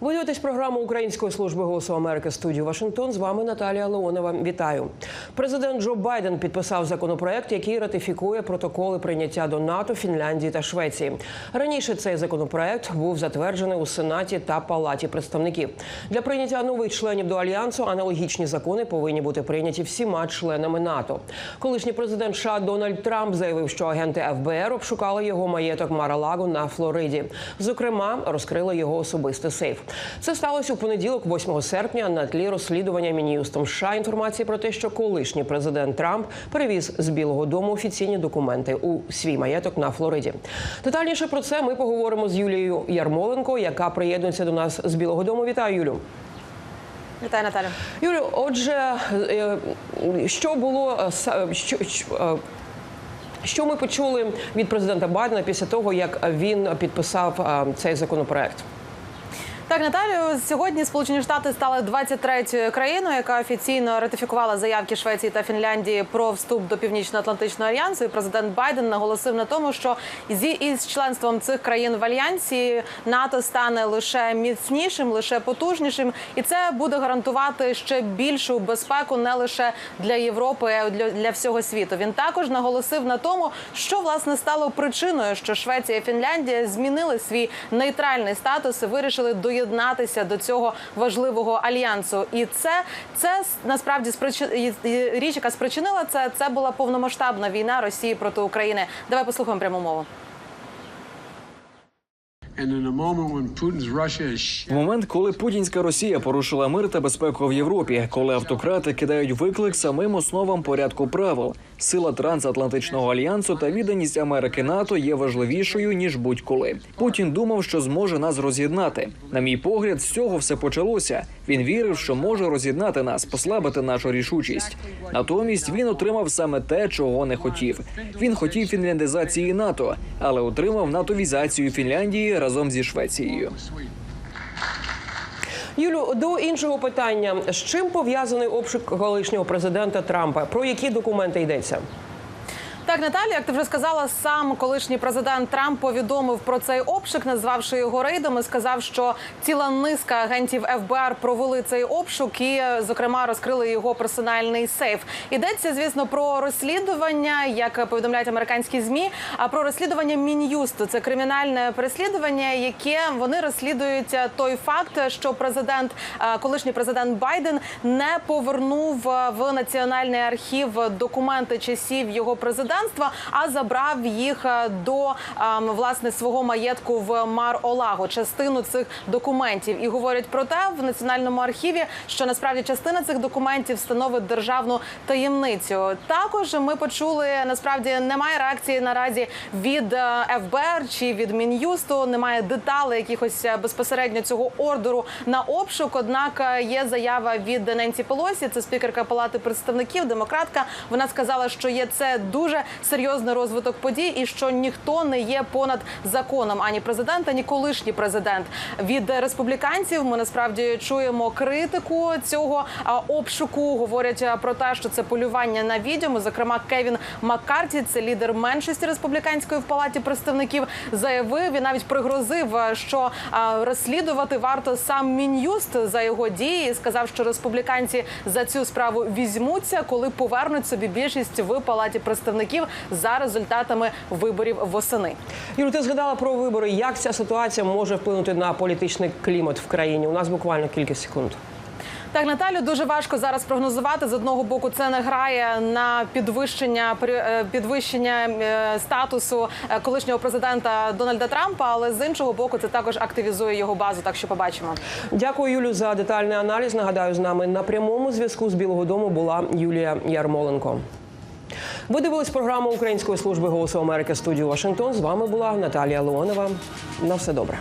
Ви дивитесь програму Української служби голосу Америки студію Вашингтон. З вами Наталія Леонова. Вітаю. Президент Джо Байден підписав законопроект, який ратифікує протоколи прийняття до НАТО Фінляндії та Швеції. Раніше цей законопроект був затверджений у Сенаті та Палаті представників. Для прийняття нових членів до альянсу аналогічні закони повинні бути прийняті всіма членами НАТО. Колишній президент США Дональд Трамп заявив, що агенти ФБР обшукали його маєток Маралаго на Флориді. Зокрема, розкрили його особистий сейф. Це сталося у понеділок, 8 серпня, на тлі розслідування Мін'юстом США інформації про те, що колишній президент Трамп перевіз з Білого Дому офіційні документи у свій маєток на Флориді. Детальніше про це ми поговоримо з Юлією Ярмоленко, яка приєднується до нас з Білого Дому. Вітаю, Юлю. Вітаю, Наталя. Юлю, отже, е, що було е, що, що, е, що ми почули від президента Байдена після того, як він підписав е, цей законопроект? Так, Наталію, сьогодні Сполучені Штати стали 23-ю країною, яка офіційно ратифікувала заявки Швеції та Фінляндії про вступ до Північно-Атлантичного альянсу. І президент Байден наголосив на тому, що зі із членством цих країн в альянсі НАТО стане лише міцнішим, лише потужнішим, і це буде гарантувати ще більшу безпеку не лише для Європи, а для, для всього світу. Він також наголосив на тому, що власне стало причиною, що Швеція і Фінляндія змінили свій нейтральний статус і вирішили доєднатися до цього важливого альянсу. І це, це насправді спричи- річ, яка спричинила це. Це була повномасштабна війна Росії проти України. Давай послухаємо пряму мову. В момент, коли путінська Росія порушила мир та безпеку в Європі, коли автократи кидають виклик самим основам порядку правил, сила трансатлантичного альянсу та відданість Америки НАТО є важливішою ніж будь-коли. Путін думав, що зможе нас роз'єднати. На мій погляд, з цього все почалося. Він вірив, що може роз'єднати нас, послабити нашу рішучість. Натомість він отримав саме те, чого не хотів. Він хотів фінляндизації НАТО, але отримав натовізацію Фінляндії разом зі Швецією. Юлю, до іншого питання: з чим пов'язаний обшук колишнього президента Трампа? Про які документи йдеться? Так, Наталі, як ти вже сказала, сам колишній президент Трамп повідомив про цей обшук, назвавши його рейдом, і сказав, що ціла низка агентів ФБР провели цей обшук і, зокрема, розкрили його персональний сейф. Йдеться, звісно, про розслідування, як повідомляють американські змі, а про розслідування мін'юсту. Це кримінальне переслідування, яке вони розслідують е, той факт, що президент, е, колишній президент Байден не повернув е, в національний архів документи часів його президентства, а забрав їх е, до ем, власне свого маєтку в Мар-Олаго, частину цих документів. І говорять про те в національному архіві, що насправді частина цих документів становить державну таємницю. Також ми почули насправді немає реакції наразі від е, ФБР чи від Мін'юсту. Немає деталей якихось е, безпосередньо цього ордеру на обшук. Однак є заява від Ненсі Пелосі, це спікерка Палати представників, демократка. Вона сказала, що є це дуже серйозний розвиток подій, і що ніхто не є понад законом ані президент, ані колишній президент. Від республіканців ми насправді чуємо критику цього обшуку. Говорять про те, що це полювання на відьому. Зокрема, Кевін Маккарті, це лідер меншості республіканської в палаті представників, заявив і навіть пригрозив, що розслідувати варто сам мін'юст за його дії. Сказав, що республіканці за цю справу візьмуться, коли повернуть собі більшість в палаті представників за результатами виборів восени. Юлю, ти згадала про вибори. Як ця ситуація може вплинути на політичний клімат в країні? У нас буквально кілька секунд. Так, Наталю, дуже важко зараз прогнозувати. З одного боку, це не грає на підвищення е, підвищення е, статусу е, колишнього президента Дональда Трампа, але з іншого боку, це також активізує його базу. Так що побачимо. Дякую, Юлю, за детальний аналіз. Нагадаю, з нами на прямому зв'язку з Білого Дому була Юлія Ярмоленко. Ви дивились програму Української служби голосу Америки студію Вашингтон. З вами була Наталія Леонова. На все добре.